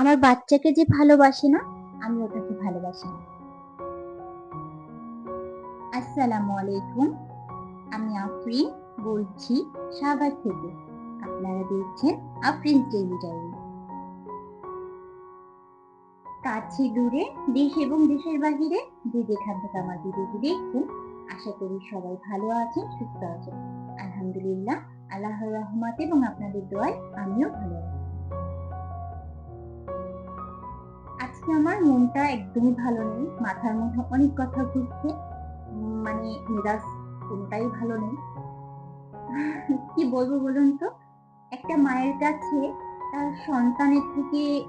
আমার বাচ্চাকে যে ভালোবাসে না, আমি ওটাকে ভালোবাসি না। আসসালামু আলাইকুম, আমি আফরিন বলছি সাভার থেকে। আপনারা দেখছেন আফরিন ডায়েরি কাছে দূরে, দেশ এবং দেশের বাহিরে, যে যেখান থেকে আমার ভিডিওটি দেখছেন, আশা করি সবাই ভালো আছেন, সুস্থ আছেন। আলহামদুলিল্লাহ, আল্লাহর রহমত এবং আপনাদের দোয়ায় আমিও ভালো আছি। আজকে আমার মনটা একদমই ভালো নেই। মাথার মধ্যে অনেক কথা ঘুরছে। মানে মেজাজ কোনটাই ভালো নেই। কি বলব বলুন তো? একটা মায়ের কাছে তার সন্তানের থেকে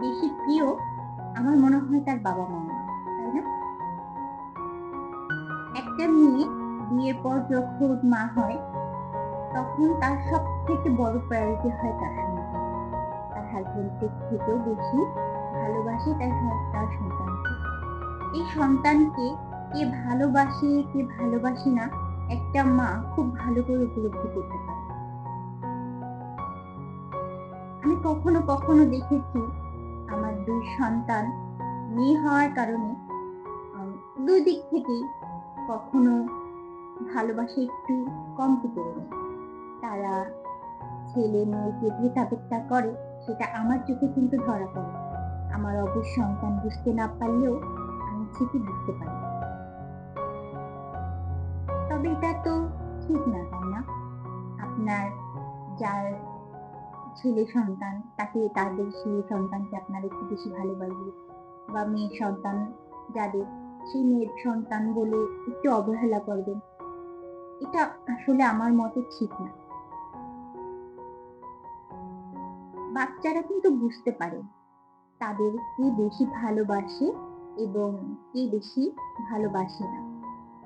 বেশি প্রিয় আমার মনে হয় তার বাবা মা। তাই না? একটা মেয়ে বিয়ের পর যখন মা হয়, তখন তার সব থেকে বড় প্রায়োরিটি হয় তার তার হাজবেন্ডের থেকেও বেশি। ভালোবাসে তার তার সন্তানকে এই সন্তানকে কে ভালোবাসে কে ভালোবাসে না, একটা মা খুব ভালো করে উপলব্ধি করতে পারে। আমি কখনো কখনো দেখেছি আমার দুই সন্তান মেয়ে হওয়ার কারণে দুই দিক থেকেই কখনো ভালোবাসা একটু কমতি করে দেয় তারা ছেলে মেয়েকে ভেদাভেদটা করে, সেটা আমার চোখে কিন্তু ধরা পড়ে। আমার অবশ্য সন্তান বুঝতে না পারলেও আমি ঠিকই বুঝতে পারি। তবে এটা তো ঠিক না, তাই না? আপনার যার ছেলে সন্তান, তাকে তাদের ছেলে সন্তানকে আপনার একটু বেশি ভালোবাসবে বা মেয়ের সন্তান যাদের, সেই মেয়ের সন্তান বলে একটু অবহেলা করবেন। এটা আসলে আমার মতে ঠিক না। বাচ্চারা কিন্তু বুঝতে পারে। তাদের কে বেশি ভালোবাসে এবং কে বেশি ভালোবাসে না।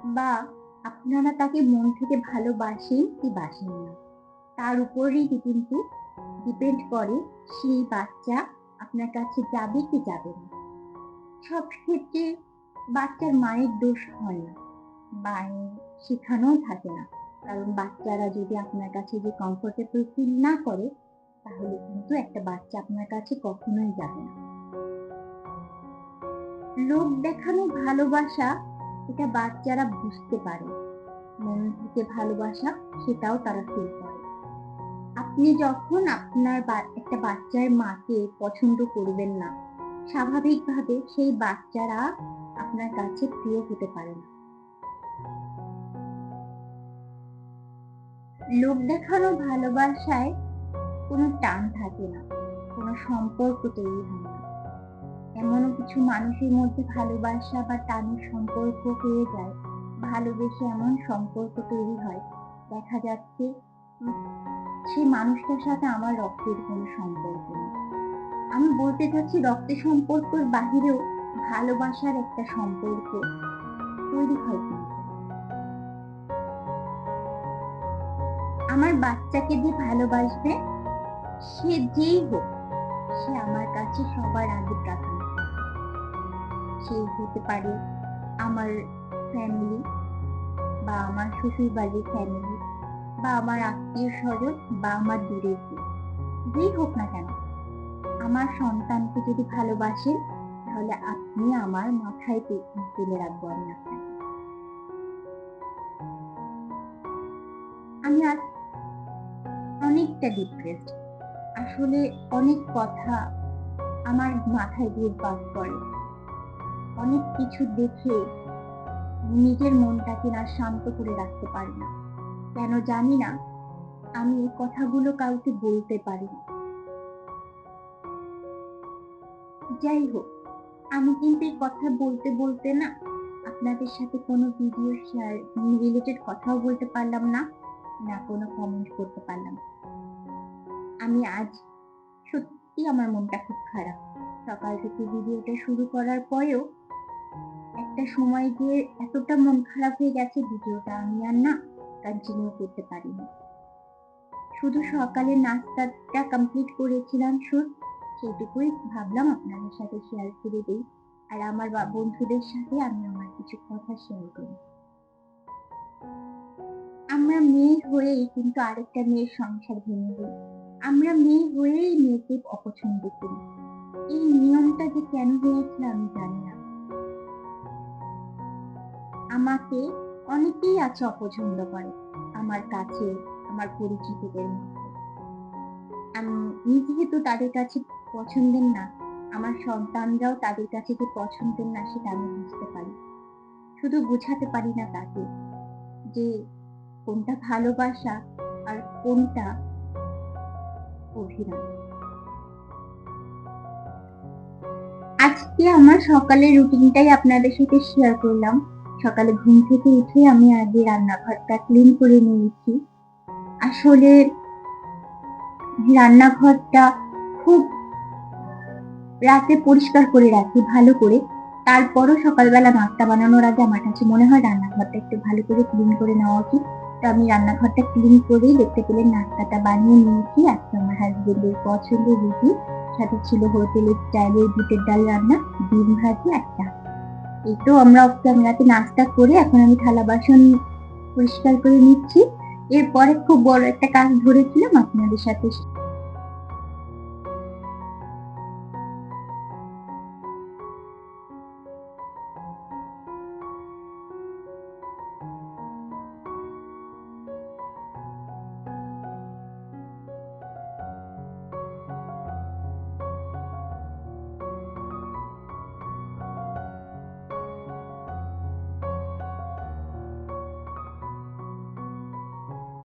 বা আপনারা তাকে মন থেকে ভালোবাসেন কি বাসেন না। তার উপরেই কিন্তু ডিপেন্ড করে সেই বাচ্চা আপনার কাছে যাবে কি যাবে না। সব ক্ষেত্রে বাচ্চার মায়ের দোষ হয় না। মায়ের শেখানোও থাকে না। কারণ বাচ্চারা যদি আপনার কাছে যে কমফোর্টেবল ফিল না করে, তাহলে কিন্তু একটা বাচ্চা আপনার কাছে কখনোই যাবে না। লোক দেখানো ভালোবাসা, এটা বাচ্চারা বুঝতে পারে। মন থেকে ভালোবাসা, সেটাও তারা ফিল করে। আপনি যখন আপনার একটা বাচ্চার মাকে পছন্দ করবেন না, স্বাভাবিকভাবে সেই বাচ্চারা আপনার কাছে প্রিয় হতে পারে না। লোক দেখানো ভালোবাসায় কোনো টান থাকে না, কোনো সম্পর্ক তৈরি হয় না। এমনও কিছু মানুষের মধ্যে ভালোবাসা বা টানের সম্পর্ক হয়ে যায়। ভালোবেসে এমন সম্পর্ক তৈরি হয়। দেখা যাচ্ছে সেই মানুষটার সাথে আমার রক্তের কোনো সম্পর্ক নেই। আমি বলতে চাচ্ছি, রক্তের সম্পর্কের বাহিরেও ভালোবাসার একটা সম্পর্ক তৈরি হয় আমার বাচ্চাকে যে ভালোবাসবে, সে যেই হোক, সে আমার কাছে সবার আগে প্রাধান্য পাবে। সে হতে পারে আমার ফ্যামিলি বা আমার শ্বশুর বাড়ির ফ্যামিলি বা আমার আত্মীয় স্বজন বা আমার দূরের কেউ। যেই হোক না কেন, আমার সন্তানকে যদি ভালোবাসেন, তাহলে আপনি আমার মাথায় তুলে রাখব আমি আপনাকে। আমি আজ অনেকটা ডিপ্রেসড আসলে অনেক কথা আমার মাথায় ঘুরপাক করে অনেক কিছু দেখে নিজের মনটাকে না শান্ত করে রাখতে পারি না। কেন জানি না, আমি এই কথাগুলো কাউকে বলতে পারি না। যাই হোক, আমি কিন্তু এই কথা বলতে বলতে না আপনাদের সাথে কোনো ভিডিও শেয়ার রিলেটেড কথাও বলতে পারলাম না না কোনো কমেন্ট করতে পারলাম আমি আজ সত্যি আমার মনটা খুব খারাপ। সকাল থেকে ভিডিওটা শুরু করার পরেও একটা সময় গিয়ে এতটা মন খারাপ হয়ে গেছে ভিডিওটা আমি আর না কন্টিনিউ করতে পারিনি। শুধু সকালে নাস্তাটা কমপ্লিট করেছিলাম শুধু সেইটুকুই ভাবলাম আপনাদের সাথে শেয়ার করে দিই। আর আমার বন্ধুদের সাথে আমি আমার কিছু কথা শেয়ার করি। আমরা মেয়ে হয়েই কিন্তু আরেকটা মেয়ের সংসার ভেঙে দিই। আমরা মেয়ে হয়েই মেয়েকে অপছন্দ করি। এই নিয়মটা যে কেন হয়েছে আমি জানি না। আমাকে অনেকেই আছে অপছন্দ করে, আমার কাছে, আমার পরিচিতদের মধ্যে। আমি যেহেতু তাদের কাছে পছন্দের না, আমার সন্তানরাও তাদের কাছে যে পছন্দের না, সেটা আমি বুঝতে পারি। শুধু বোঝাতে পারি না তাকে যে কোনটা ভালোবাসা আর কোনটা অভিনয় আজকে আমার সকালের রুটিনটাই আপনাদের সাথে শেয়ার করলাম। সকালে ঘুম থেকে উঠে আমি আগে রান্নাঘরটা ক্লিন করে নিয়েছি। আসলে রান্নাঘরটা খুব রাতে পরিষ্কার করে রাখি, ভালো করে। তারপরও সকালবেলা নাস্তা বানানোর আগে আমার কাছে মনে হয় রান্নাঘরটা একটু ভালো করে ক্লিন করে নেওয়া উচিত। তো আমি রান্নাঘরটা ক্লিন করেই দেখতে পেলেন নাস্তাটা বানিয়ে নিয়েছি। আজকে আমার হাজবেন্ডের পছন্দের রুটি সাথে ছিল হোটেলের স্টাইলের বুটের ডাল রান্না, ডিম ভাজি আর চা। এই তো আমরা অফ ক্যামেরাতে নাস্তা করে এখন আমি থালা বাসন পরিষ্কার করে নিচ্ছি। এরপরে খুব বড় একটা কাজ ধরেছিলাম আপনাদের সাথে